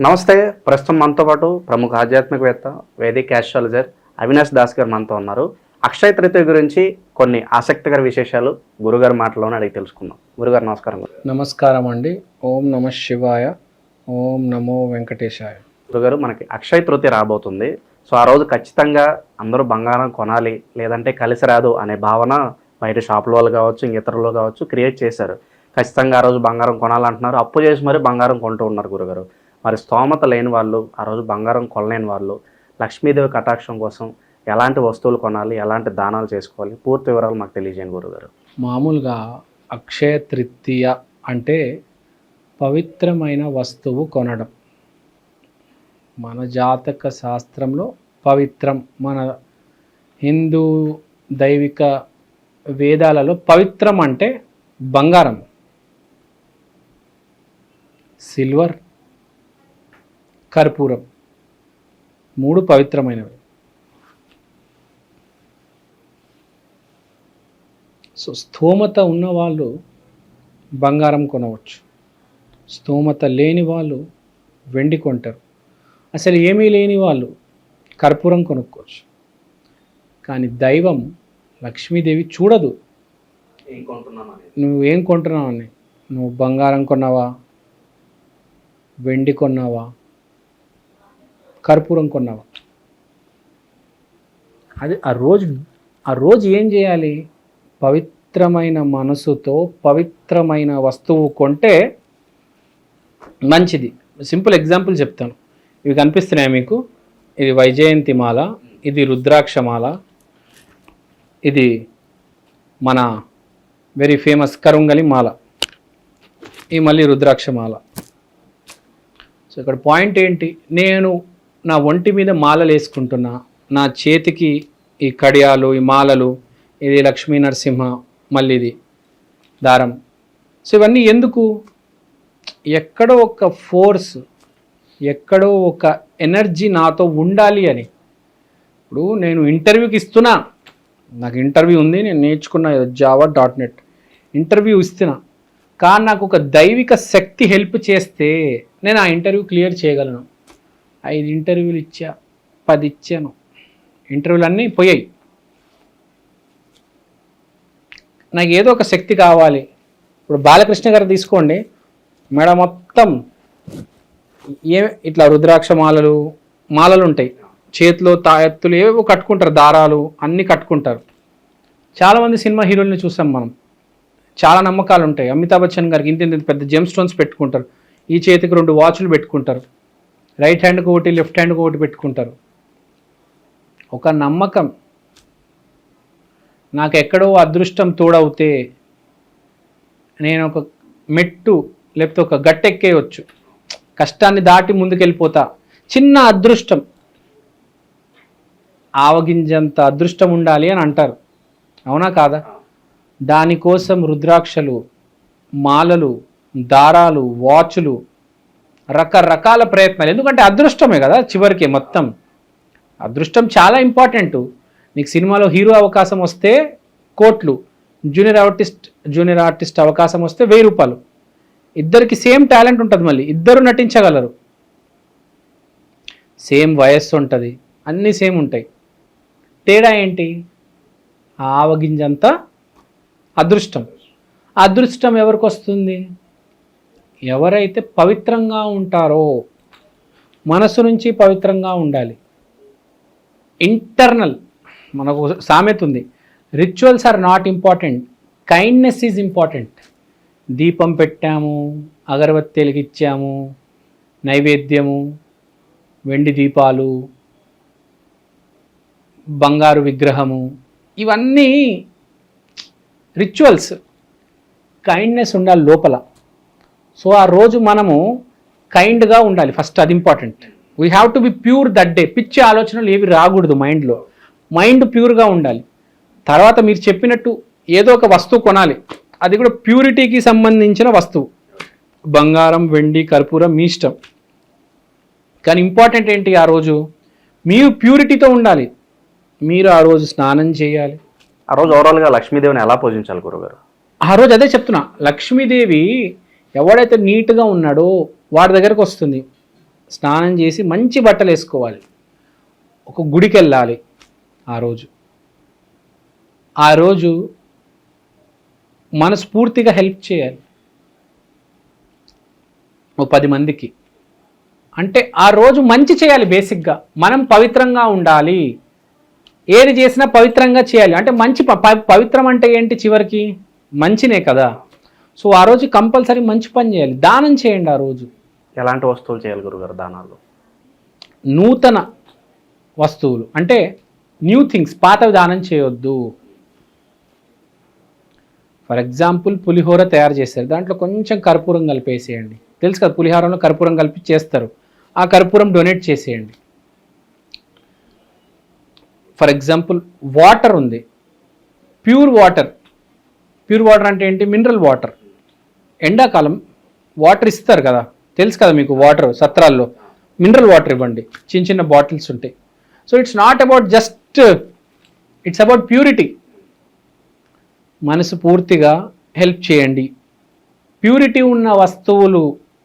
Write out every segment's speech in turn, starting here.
నమస్తే ప్రస్తుతం మనతో పాటు ప్రముఖ ఆధ్యాత్మికవేత్త వేదిక ఆస్ట్రాలజర్ అవినాష్ దాస్ గారు మనతో ఉన్నారు. అక్షయ తృతీయ గురించి కొన్ని ఆసక్తికర విశేషాలు గురుగారి మాటలోనే అడిగి తెలుసుకుందాం. గురుగారు నమస్కారం. నమస్కారం అండి. ఓం నమ శివాయ ఓం నమో వెంకటేశాయ. గురుగారు మనకి అక్షయ తృతీయ రాబోతుంది. సో ఆ రోజు ఖచ్చితంగా అందరూ బంగారం కొనాలి లేదంటే కలిసి రాదు అనే భావన బయట షాపుల వాళ్ళు కావచ్చు ఇతరులు కావచ్చు క్రియేట్ చేశారు. ఖచ్చితంగా ఆ రోజు బంగారం కొనాలంటున్నారు. అప్పు చేసి మరి బంగారం కొంటూ ఉన్నారు గురుగారు. మరి స్తోమత లేని వాళ్ళు ఆ రోజు బంగారం కొనలేని వాళ్ళు లక్ష్మీదేవి కటాక్షం కోసం ఎలాంటి వస్తువులు కొనాలి ఎలాంటి దానాలు చేసుకోవాలి పూర్తి వివరాలు మాకు తెలియజేయండి గురుగారు. మామూలుగా అక్షయ తృతీయ అంటే పవిత్రమైన వస్తువు కొనడం. మన జాతక శాస్త్రంలో పవిత్రం మన హిందూ దైవిక వేదాలలో పవిత్రం అంటే బంగారం. సిల్వర్ కర్పూరం. మూడు పవిత్రమైనవి. సో స్థోమత ఉన్నవాళ్ళు బంగారం కొనవచ్చు. స్థోమత లేని వాళ్ళు వెండి కొంటారు. అసలు ఏమీ లేని వాళ్ళు కర్పూరం కొనుక్కోవచ్చు. కానీ దైవం లక్ష్మీదేవి చూడదు. నువ్వు ఏం కొంటున్నావు అని? నువ్వు బంగారం కొన్నావా? వెండి కొన్నావా? కర్పూరం కొన్నావా? అది ఆ రోజు ఆ రోజు ఏం చేయాలి? పవిత్రమైన మనసుతో పవిత్రమైన వస్తువు కొంటే మంచిది. సింపుల్ ఎగ్జాంపుల్ చెప్తాను. ఇవి కనిపిస్తున్నాయి మీకు? ఇది వైజయంతి మాల ఇది రుద్రాక్ష మాల ఇది మన వెరీ ఫేమస్ కరుంగలి మాల ఈ మళ్ళీ రుద్రాక్ష మాల. సో ఇక్కడ పాయింట్ ఏంటి? నేను నా ఒంటి మీద మాలలు వేసుకుంటున్నా నా చేతికి ఈ కడియాలు ఈ మాలలు ఇది లక్ష్మీ నరసింహ మళ్ళీ ఇది దారం. సో ఇవన్నీ ఎందుకు? ఎక్కడో ఒక ఫోర్స్ ఎక్కడో ఒక ఎనర్జీ నాతో ఉండాలి అని. ఇప్పుడు నేను ఇంటర్వ్యూకి ఇస్తున్నా. నాకు ఇంటర్వ్యూ ఉంది నేను నేర్చుకున్న జావా డాట్ నెట్. ఇంటర్వ్యూ ఇస్తున్నా. కానీ నాకు ఒక దైవిక శక్తి హెల్ప్ చేస్తే నేను ఆ ఇంటర్వ్యూ క్లియర్ చేయగలను. ఐదు ఇంటర్వ్యూలు ఇచ్చా పది ఇచ్చాను. ఇంటర్వ్యూలు అన్నీ పోయాయి. నాకు ఏదో ఒక శక్తి కావాలి. ఇప్పుడు బాలకృష్ణ గారు తీసుకోండి. మెడ మొత్తం ఏ ఇట్లా రుద్రాక్ష మాలలు మాలలు ఉంటాయి. చేతిలో తాయెత్తులు ఏవో కట్టుకుంటారు దారాలు అన్నీ కట్టుకుంటారు. చాలామంది సినిమా హీరోల్ని చూసాం మనం. చాలా నమ్మకాలు ఉంటాయి. అమితాబ్ బచ్చన్ గారికి ఇంత ఇంత పెద్ద జెమ్ స్టోన్స్ పెట్టుకుంటారు. ఈ చేతికి రెండు వాచ్లు పెట్టుకుంటారు. రైట్ హ్యాండ్కి ఒకటి లెఫ్ట్ హ్యాండ్కి ఒకటి పెట్టుకుంటారు. ఒక నమ్మకం. నాకు ఎక్కడో అదృష్టం తోడవుతే నేను ఒక మెట్టు లేకపోతే ఒక గట్టెక్కేయచ్చు. కష్టాన్ని దాటి ముందుకెళ్ళిపోతా. చిన్న అదృష్టం. ఆవగింజంత అదృష్టం ఉండాలి అని అంటారు. అవునా కాదా? దానికోసం రుద్రాక్షలు మాలలు దారాలు వాచ్లు రకరకాల ప్రయత్నాలు. ఎందుకంటే అదృష్టమే కదా చివరికి మొత్తం. అదృష్టం చాలా ఇంపార్టెంట్. నీకు సినిమాలో హీరో అవకాశం వస్తే కోట్లు జూనియర్ ఆర్టిస్ట్ జూనియర్ ఆర్టిస్ట్ అవకాశం వస్తే వెయ్యి రూపాయలు. ఇద్దరికి సేమ్ టాలెంట్ ఉంటుంది మళ్ళీ. ఇద్దరు నటించగలరు. సేమ్ వయస్సు ఉంటుంది. అన్నీ సేమ్ ఉంటాయి. తేడా ఏంటి? ఆవగింజంతా అదృష్టం. అదృష్టం ఎవరికి వస్తుంది? ఎవరైతే పవిత్రంగా ఉంటారో మనసు నుంచి పవిత్రంగా ఉండాలి. ఇంటర్నల్ మనకు సామెత ఉంది. Rituals are not important. Kindness is important. దీపం పెట్టాము అగరబత్తి ఇచ్చాము నైవేద్యము వెండి దీపాలు బంగారు విగ్రహము ఇవన్నీ రిచువల్స్. కైండ్నెస్ ఉండాలి లోపల. సో ఆ రోజు మనము కైండ్గా ఉండాలి. ఫస్ట్ అది important we have to be pure that day పిచ్చి ఆలోచనలు ఏవి రాకూడదు మైండ్లో మైండ్ ప్యూర్గా ఉండాలి. తర్వాత మీరు చెప్పినట్టు ఏదో ఒక వస్తువు కొనాలి. అది కూడా ప్యూరిటీకి సంబంధించిన వస్తువు. బంగారం వెండి కర్పూరం మీ ఇష్టం. కానీ ఇంపార్టెంట్ ఏంటి ఆ రోజు? మీరు ప్యూరిటీతో ఉండాలి. మీరు ఆ రోజు స్నానం చేయాలి. ఆ రోజు ఓవరాల్గా లక్ష్మీదేవిని ఎలా పూజించాలి గురుగారు? ఆ రోజు అదే చెప్తున్నా. లక్ష్మీదేవి ఎవడైతే నీట్గా ఉన్నాడో వాడి దగ్గరకు వస్తుంది. స్నానం చేసి మంచి బట్టలు వేసుకోవాలి. ఒక గుడికి వెళ్ళాలి ఆ రోజు. ఆ రోజు మనస్ఫూర్తిగా హెల్ప్ చేయాలి. ఓ పది మందికి. అంటే ఆ రోజు మంచి చేయాలి బేసిక్గా. మనం పవిత్రంగా ఉండాలి. ఏది చేసినా పవిత్రంగా చేయాలి. అంటే మంచి ప- పవిత్రం అంటే ఏంటి చివరికి? మంచినే కదా. సో ఆ రోజు కంపల్సరీ మంచి పని చేయాలి. దానం చేయండి ఆ రోజు. ఎలాంటి వస్తువులు చేయాలి గురుగారు దానాలు నూతన వస్తువులు. అంటే న్యూ థింగ్స్ పాతవి దానం చేయొద్దు. ఫర్ ఎగ్జాంపుల్ పులిహోర తయారు చేస్తారు. దాంట్లో కొంచెం కర్పూరం కలిపేసేయండి తెలుసు కదా పులిహోరలో కర్పూరం కలిపి చేస్తారు. ఆ కర్పూరం డొనేట్ చేసేయండి. ఫర్ ఎగ్జాంపుల్ వాటర్ ఉంది. ప్యూర్ వాటర్ ప్యూర్ వాటర్ అంటే ఏంటి? మినరల్ వాటర్ ఎండాకాలం వాటర్ ఇస్తారు కదా తెలుసు కదా మీకు వాటర్ సత్రాల్లో. మినరల్ వాటర్ ఇవ్వండి చిన్న చిన్న బాటిల్స్ ఉంటాయి. So it's not about just it's about purity. మనసు పూర్తిగా హెల్ప్ చేయండి. ప్యూరిటీ ఉన్న వస్తువులు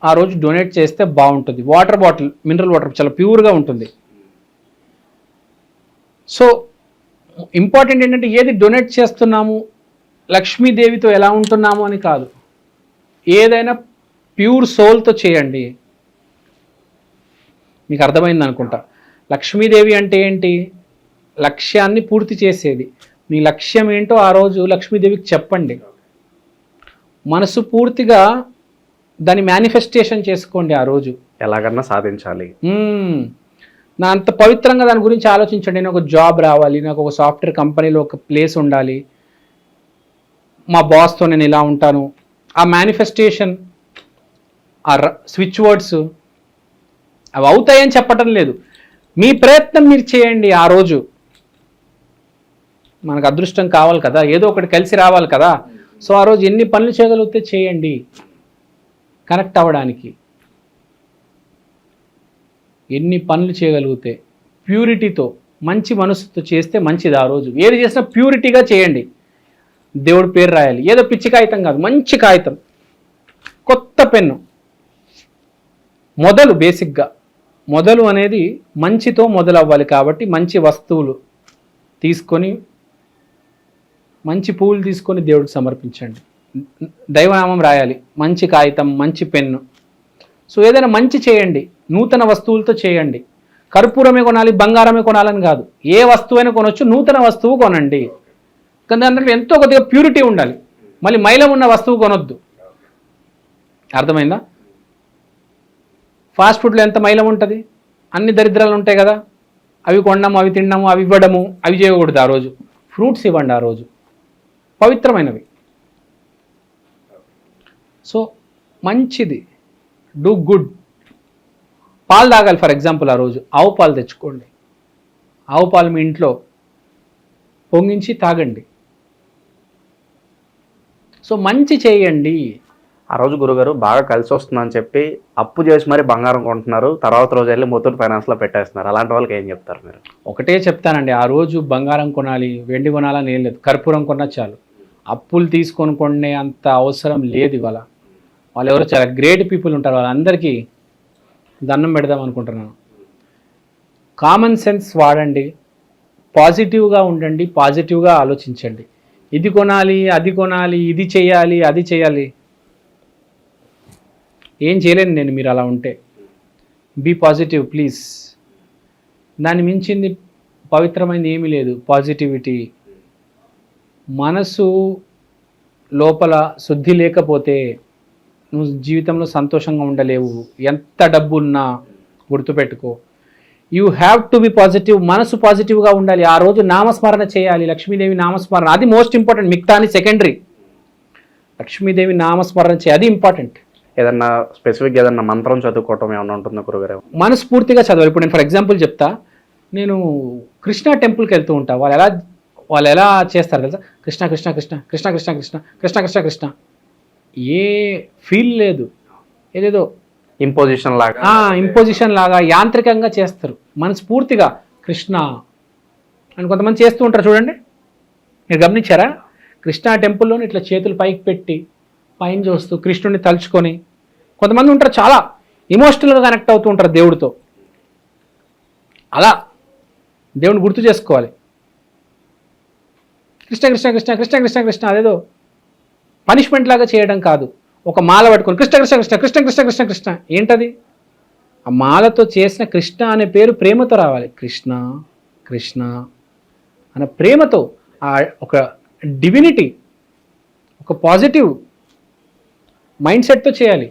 ఆ రోజు డొనేట్ చేస్తే బాగుంటుంది. వాటర్ బాటిల్ మినరల్ వాటర్ చాలా ప్యూర్గా ఉంటుంది. సో ఇంపార్టెంట్ ఏంటంటే ఏది డొనేట్ చేస్తున్నాము లక్ష్మీదేవితో ఎలా ఉంటున్నాము అని కాదు. ఏదైనా ప్యూర్ సోల్తో చేయండి. మీకు అర్థమైంది అనుకుంటా. లక్ష్మీదేవి అంటే ఏంటి? లక్ష్యాన్ని పూర్తి చేసేది. మీ లక్ష్యం ఏంటో ఆ రోజు లక్ష్మీదేవికి చెప్పండి. మనసు పూర్తిగా దాని మేనిఫెస్టేషన్ చేసుకోండి ఆ రోజు. ఎలాగన్నా సాధించాలి. నా అంత పవిత్రంగా దాని గురించి ఆలోచించండి. నేను ఒక జాబ్ రావాలి. నాకు ఒక సాఫ్ట్వేర్ కంపెనీలో ఒక ప్లేస్ ఉండాలి. మా బాస్తో నేను ఇలా ఉంటాను. ఆ మేనిఫెస్టేషన్ ఆ స్విచ్ వర్డ్స్ అవి అవుతాయని చెప్పటం లేదు. మీ ప్రయత్నం మీరు చేయండి ఆ రోజు. మనకు అదృష్టం కావాలి కదా ఏదో ఒకటి కలిసి రావాలి కదా. సో ఆ రోజు ఎన్ని పనులు చేయగలిగితే చేయండి. కనెక్ట్ అవ్వడానికి. ఎన్ని పనులు చేయగలిగితే ప్యూరిటీతో మంచి మనసుతో చేస్తే మంచిది ఆ రోజు. ఏది చేసినా ప్యూరిటీగా చేయండి. దేవుడి పేరు రాయాలి. ఏదో పిచ్చి కాగితం కాదు మంచి కాగితం. కొత్త పెన్ను. మొదలు బేసిక్గా మొదలు అనేది మంచితో మొదలవ్వాలి కాబట్టి మంచి వస్తువులు తీసుకొని మంచి పువ్వులు తీసుకొని దేవుడికి సమర్పించండి. దైవనామం రాయాలి. మంచి కాగితం మంచి పెన్ను. సో ఏదైనా మంచి చేయండి. నూతన వస్తువులతో చేయండి. కర్పూరమే కొనాలి బంగారమే కొనాలని కాదు. ఏ వస్తువైనా కొనొచ్చు నూతన వస్తువు కొనండి. కానీ దాంట్లో ఎంతో కొద్దిగా ప్యూరిటీ ఉండాలి. మళ్ళీ మైలం ఉన్న వస్తువు కొనొద్దు. అర్థమైందా? ఫాస్ట్ ఫుడ్లో ఎంత మైలం ఉంటుంది? అన్ని దరిద్రాలు ఉంటాయి కదా. అవి కొనడము అవి తినడము అవి ఇవ్వడము అవి చేయకూడదు ఆ రోజు. ఫ్రూట్స్ ఇవ్వండి ఆ రోజు. పవిత్రమైనవి. సో మంచిది. డూ గుడ్ పాలు తాగాలి ఫర్ ఎగ్జాంపుల్ ఆ రోజు. ఆవు పాలు తెచ్చుకోండి. ఆవు పాలు మీ ఇంట్లో పొంగించి తాగండి. సో మంచి చేయండి. ఆ రోజు గురుగారు బాగా కలిసి వస్తుందని చెప్పి అప్పు చేసి మరి బంగారం కొంటున్నారు. తర్వాత రోజు వెళ్ళి ముత్తూట్ ఫైనాన్స్లో పెట్టేస్తున్నారు. అలాంటి వాళ్ళకి ఏం చెప్తారు మీరు? ఒకటే చెప్తానండి. ఆ రోజు బంగారం కొనాలి వెండి కొనాలని ఏం లేదు. కర్పూరం కొన్నా చాలు. అప్పులు తీసుకొని కొనే అంత అవసరం లేదు ఇవాళ. వాళ్ళు ఎవరో చాలా గ్రేట్ పీపుల్ ఉంటారు. వాళ్ళందరికీ దండం పెడదాం అనుకుంటున్నాను. కామన్ సెన్స్ వాడండి. పాజిటివ్గా ఉండండి. పాజిటివ్గా ఆలోచించండి. ఇది కొనాలి అది కొనాలి ఇది చేయాలి అది చేయాలి. ఏం చేయలేను నేను మీరు అలా ఉంటే. బీ పాజిటివ్ ప్లీజ్ దాన్ని మించింది పవిత్రమైనది ఏమీ లేదు. పాజిటివిటీ మనసు లోపల శుద్ధి లేకపోతే నువ్వు జీవితంలో సంతోషంగా ఉండలేవు. ఎంత డబ్బు ఉన్నా గుర్తుపెట్టుకో. You have to be positive మనసు పాజిటివ్గా ఉండాలి. ఆ రోజు నామస్మరణ చేయాలి. లక్ష్మీదేవి నామస్మరణ. అది మోస్ట్ ఇంపార్టెంట్. మిగతా అని సెకండరీ. లక్ష్మీదేవి నామస్మరణ చేయాలి. అది ఇంపార్టెంట్. ఏదన్నా స్పెసిఫిక్ ఏదన్నా మంత్రం చదువుకోవటం ఏమన్నా ఉంటుందో గురుగారు? మనస్ఫూర్తిగా చదవాలి. ఇప్పుడు నేను ఫర్ ఎగ్జాంపుల్ చెప్తా. నేను కృష్ణ టెంపుల్కి వెళ్తూ ఉంటా. వాళ్ళు ఎలా వాళ్ళు ఎలా చేస్తారు తెలుసా? కృష్ణ కృష్ణ కృష్ణ కృష్ణ కృష్ణ కృష్ణ కృష్ణ కృష్ణ కృష్ణ. ఏ ఫీల్ లేదు. ఏదేదో ఇంపోజిషన్ లాగా. ఇంపోజిషన్ లాగా యాంత్రికంగా చేస్తారు. మనస్ఫూర్తిగా కృష్ణ అని కొంతమంది చేస్తూ ఉంటారు చూడండి. మీరు గమనించారా? కృష్ణా టెంపుల్లోని ఇట్లా చేతులు పైకి పెట్టి పైన చూస్తూ కృష్ణుడిని తలుచుకొని కొంతమంది ఉంటారు చాలా ఇమోషనల్గా కనెక్ట్ అవుతూ ఉంటారు దేవుడితో. అలా దేవుని గుర్తు చేసుకోవాలి. కృష్ణ కృష్ణ కృష్ణ కృష్ణ కృష్ణ కృష్ణ అదేదో పనిష్మెంట్ లాగా చేయడం కాదు. ఒక మాల పట్టుకొని కృష్ణ కృష్ణ కృష్ణ కృష్ణ కృష్ణ కృష్ణ కృష్ణ. ఏంటది? ఆ మాలతో చేసిన కృష్ణ అనే పేరు ప్రేమతో రావాలి. కృష్ణ కృష్ణ అనే ప్రేమతో ఆ ఒక డివినిటీ ఒక పాజిటివ్ మైండ్ సెట్తో చేయాలి.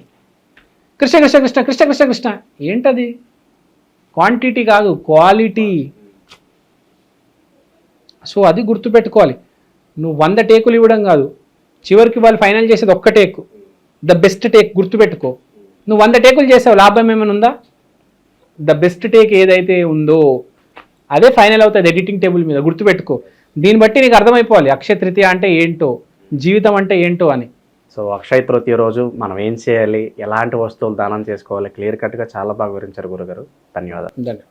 కృష్ణ కృష్ణ కృష్ణ కృష్ణ కృష్ణ కృష్ణ. ఏంటది? క్వాంటిటీ కాదు క్వాలిటీ సో అది గుర్తుపెట్టుకోవాలి. నువ్వు వంద టేకులు ఇవ్వడం కాదు. చివరికి వాళ్ళు ఫైనల్ చేసేది ఒక్క టేకు. ద బెస్ట్ టేక్ గుర్తుపెట్టుకో. నువ్వు వంద టేకులు చేసావు లాభం ఏమైనా ఉందా? ద బెస్ట్ టేక్ ఏదైతే ఉందో అదే ఫైనల్ అవుతుంది ఎడిటింగ్ టేబుల్ మీద. గుర్తుపెట్టుకో. దీన్ని బట్టి నీకు అర్థమైపోవాలి అక్షయ తృతీయ అంటే ఏంటో జీవితం అంటే ఏంటో అని. సో అక్షయ తృతీయ రోజు మనం ఏం చేయాలి ఎలాంటి వస్తువులు దానం చేసుకోవాలి క్లియర్ కట్గా చాలా బాగా వివరించారు గురుగారు. ధన్యవాదాలు. ధన్యవాదాలు.